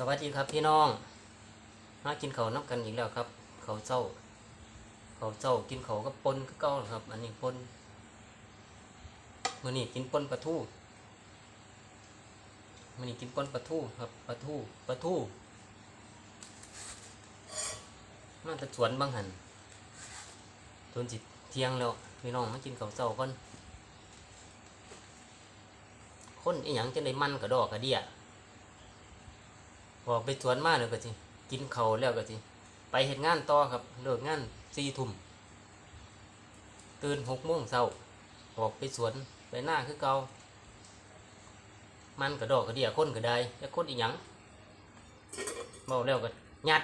สวัสดีครับพี่น้องมากินเขาน้ำกันอีกแล้วครับ เขาเจ้า เขาเจ้ากินเขากับปนก็เก่าครับ อันนี้ปนมื้อนี้กินปนปลาทูมื้อนี้กินปนปลาทูครับปลาทูปลาทูมาแต่สวนบางหันจนจิตเที่ยงแล้วพี่น้องมากินเขาเจ้าก่อนคนอีหยังจะได้มันกระดอกกระเดีย ออกไปสวนมาเลยก็สิกินเขาแล้วก็สิไปเห็นงานต่อครับเลิกงานสี่ทุ่มตื่นหกโมงเช้าออกไปสวนไปหน้าคือเก่ามันกระดอกกระเดียคนก็ได้แล้วคนอีหยังเมาแล้วก็ยัด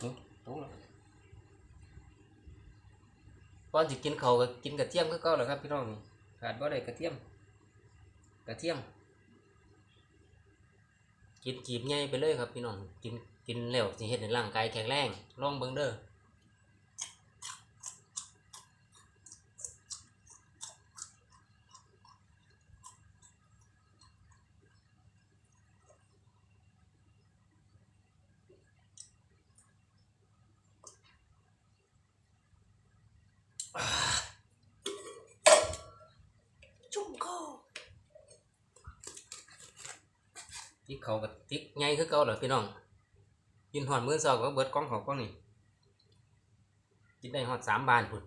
อื้อตรงก่อนสิกินเขาก็กินกระเทียมคือเก่าแหละครับพี่น้องขาดบ่ได้กระเทียม กระเทียม กินกีบใหญ่ไปเลยครับพี่น้องกินกินแล้วสิเฮ็ดให้ร่างกายแข็งแรงลองเบิ่งเด้อชุ่มคอ ติ๊กเขากับติ๊กไงคือเก่าเหละพี่น้องกินหอดมื้อเช้าก็เบิดกล้องเขากล้องนี่กินได้หอดสามบานพุ่น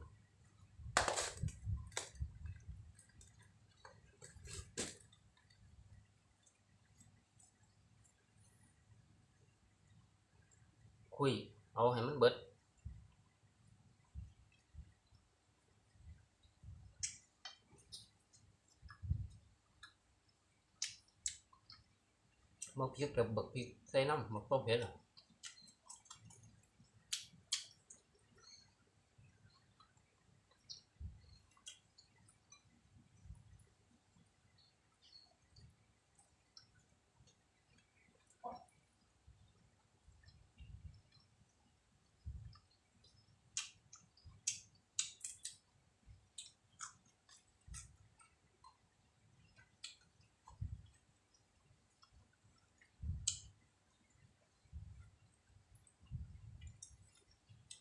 คุยเอาให้มันเบิด บักพริกกับบักพริกใส่น้ำบัก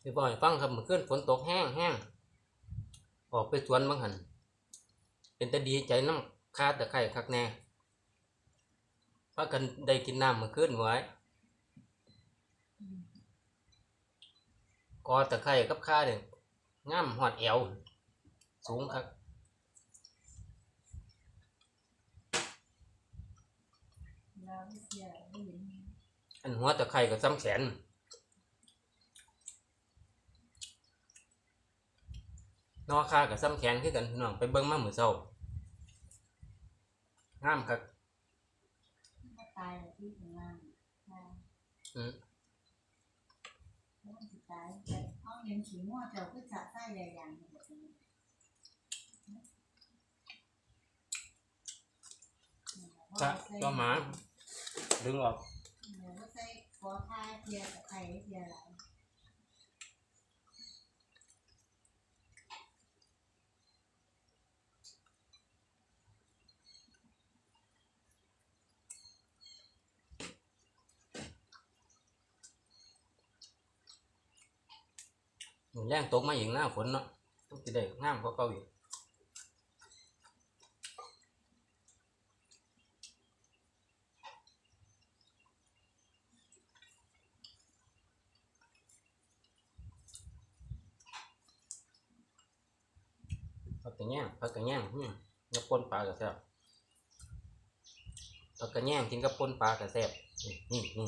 ต้มเผ็ดอะไปบ่อยฟังครับเมื่อนฝนตกแห้งแห้งออกไปสวนบางหันเป็นแต่ดีใจน้ำคาตะไคร่คักแน่พากันได้กินน้ำเมื่อคืนไว้กอตะไคร่กับข้าเนี่ยงามหอดแอวสูงครับอันหัวตะไคร่ก็ซ้ำแขน นอคากับซ้ำแขนคือกันพี่น้องไปเบิ่งมาหมือเศร้างามครับถ้าตายแบบที่ข้างล่างตายอืมแล้วมันจะตายแต่เอาเลี้ยงขี้งัวเจ้าก็จะใส่ใหญ่อย่างนี้แบบนี้จะก็หมาดึงออก เดี๋ยวก็ใส่ขอทายเทียกับไข่เทียอะไร แรงตกมาอีกหน้าฝนเนาะต้องจะได้งามกว่าเก่าอีกผักกระแยงผักกระแยงอืมกับปนปลากระแซบผักกระแยงกินกับปนปลากระแซบนี่นี่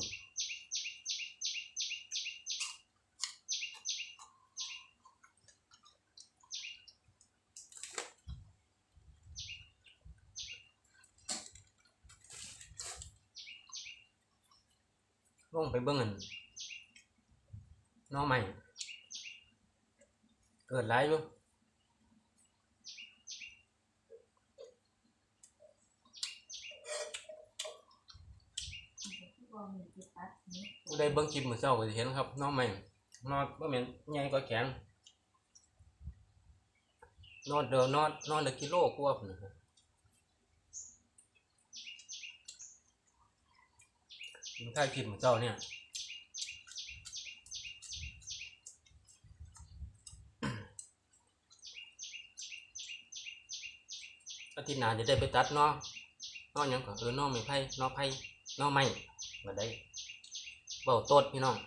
ลงไปเบิ่งอันน้องใหม่ เกิดหลายอยู่ที่บอกมีติดตัดนี้ได้เบิ่งคลิปมื้อเช้าก็สิเห็นครับน้องใหม่นอนบ่แม่นใหญ่กว่าแขนนอนเดินนอนนอนละกิโลกว่าพุ่นนะครับ กินข้าวกินเหมือนเจ้าเนี่ยอาทิตย์หน้าจะได้ไปตัดเนาะนาะหยังก็เออนาะไม่ไผ่นาะไผ่นาะไม้มาได้เบาโตดพี่น้อง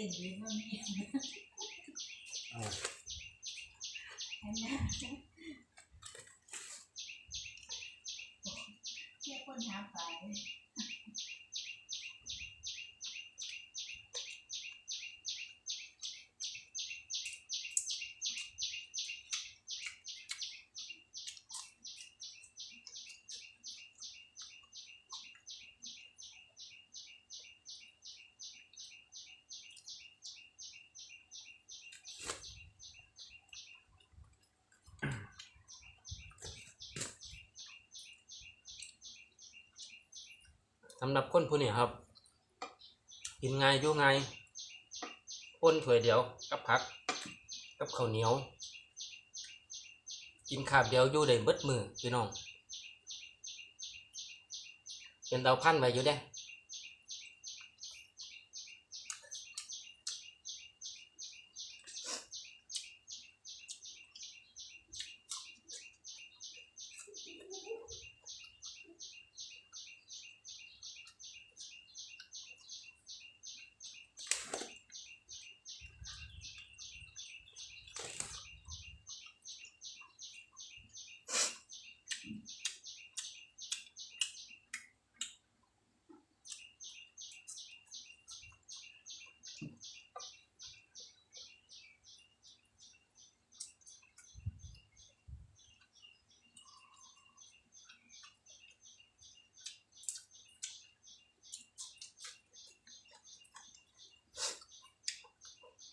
แต่เส้นดีบนนี้เพราะกันเส้นดีบนนี้อันนี้เที่ยวคนหาปลาเลย สำหรับคนผู้นี้ครับ กินไงยอยู่ไง่ายป้นถ้วยเดียวกับผัก กับข้าวเหนียว กินขาบเดียวอยู่ได้เบิดมือพี่น้องเป็นเตาพันไว้อยู่เด้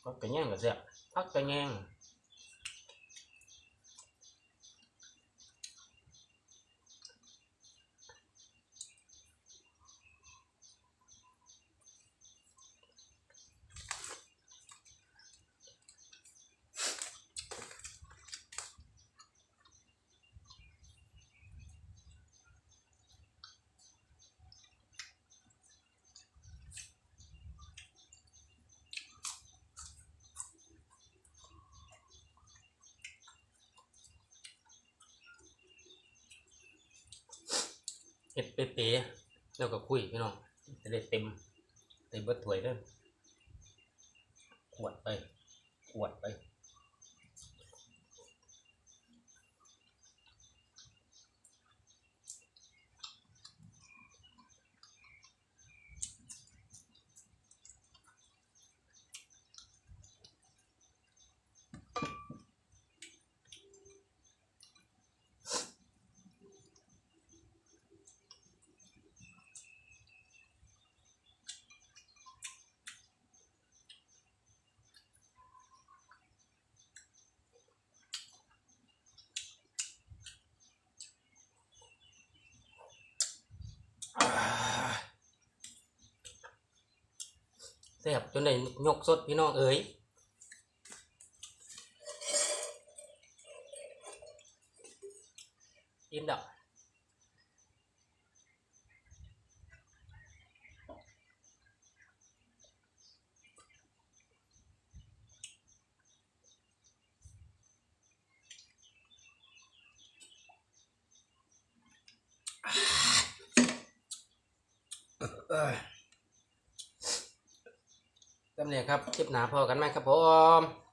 พักกระแยงก็แซ่บพักกระแยง เห็ดเป๊ะๆแล้วก็คุยพี่น้องจะได้เต็มเต็มเบิดถ้วยเด้อขวดไป ขวดไป แซ่บจนได้ยกสดพี่น้องเอ๋ยอิ่มดับเอ้ย จำเนี่ยครับคลิปหนาพอกันไหมครับผม